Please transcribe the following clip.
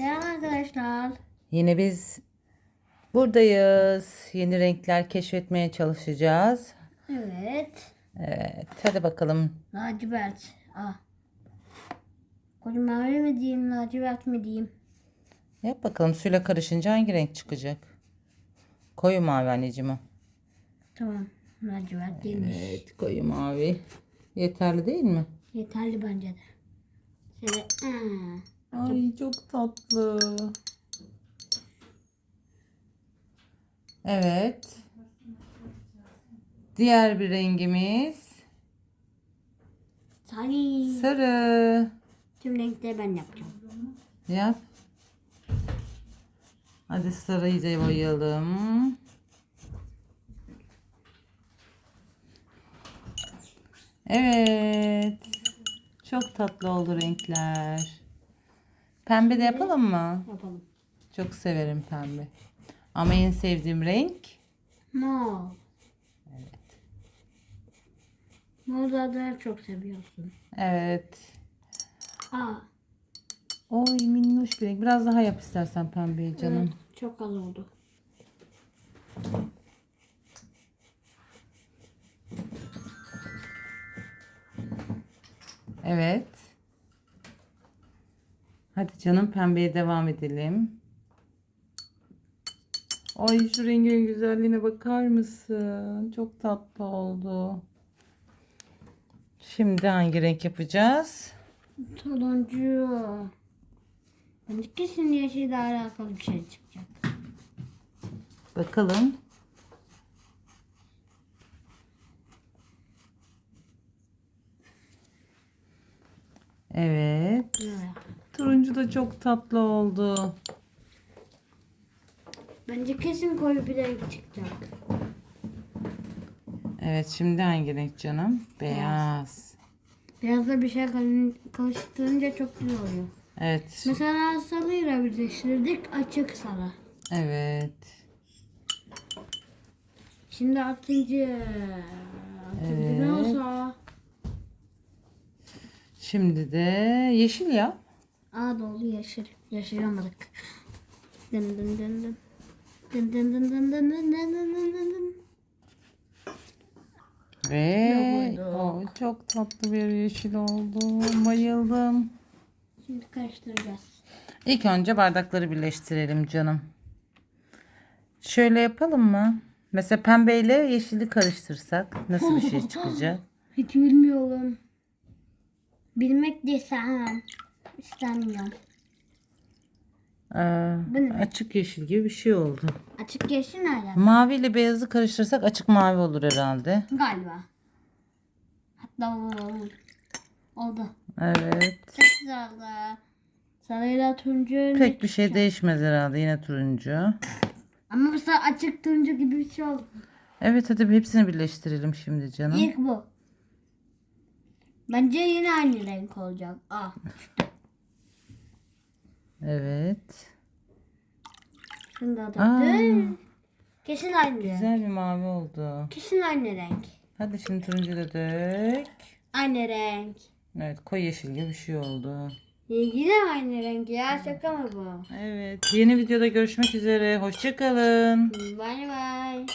Selam arkadaşlar. Yine biz buradayız. Yeni renkler keşfetmeye çalışacağız. Evet. Evet, hadi bakalım. Lacivert. Ah. Koyu mavi mi diyeyim, lacivert mi diyeyim? Yap bakalım suyla karışınca hangi renk çıkacak? Koyu mavi anneciğim o. Tamam. Lacivert değilmiş. Evet, koyu mavi. Yeterli değil mi? Yeterli bence de. Şöyle. aa. Ay çok tatlı. Evet. Diğer bir rengimiz Sarı. sarı. Tüm renkleri ben yapacağım. Yap. Hadi sarıyı da boyayalım. Evet. Çok tatlı oldu renkler. Pembe de yapalım mı? Yapalım. Çok severim pembe. Ama en sevdiğim renk Mor. Evet. Mor zaten çok seviyorsun. evet. Aa. Oy minnoş bir renk. Biraz daha yap istersen pembeyi canım. Evet, çok az oldu. Evet. Hadi canım pembeye devam edelim. Ay şu rengin güzelliğine bakar mısın? Çok tatlı oldu. Şimdi hangi renk yapacağız? Turuncu. Bence kesin yeşille alakalı bir şey çıkacak. Bakalım. Evet. Evet. Turuncu da çok tatlı oldu. Bence kesin koyu bir renk çıkacak. Evet şimdi hangi renk canım? Beyaz. Biraz da bir şey karıştırınca çok güzel oluyor. Evet. Mesela sarıyla birleştirdik açık sarı. Evet. Şimdi altıncı. Altıncı ne olsa? Şimdi de yeşil yap. Aa dolu yeşil. Yaşayamadık. Dın dın dın dın. Dın dın dın dın dın dın dın dın dın dın dın. Ve o çok tatlı bir yeşil oldu. Bayıldım. Şimdi karıştıracağız. İlk önce bardakları birleştirelim canım. Şöyle yapalım mı? Mesela pembeyle yeşili karıştırsak nasıl bir şey çıkacak? Hiç bilmiyorum. Bilmek desem. İstemiyorum. Ee, Bu ne? açık yeşil gibi bir şey oldu. Açık yeşil nereden? Mavi ile beyazı karıştırsak açık mavi olur herhalde. Galiba. Hatta oldu. Oldu. Evet. Çok güzel oldu. Sarıyla turuncu. Pek bir şey değişmez herhalde yine turuncu. Ama bu sefer açık turuncu gibi bir şey oldu. Evet hadi hepsini birleştirelim şimdi canım. İlk bu. Bence yine aynı renk olacak. Ah. Evet. Şunu da döktüm. Kesin aynı güzel bir mavi oldu. Kesin aynı renk. Hadi şimdi turuncu da dök. Aynı renk. Evet koyu yeşil gibi bir şey oldu. Yine aynı renk ya şaka mı bu? Evet yeni videoda görüşmek üzere. Hoşçakalın. Bye bye.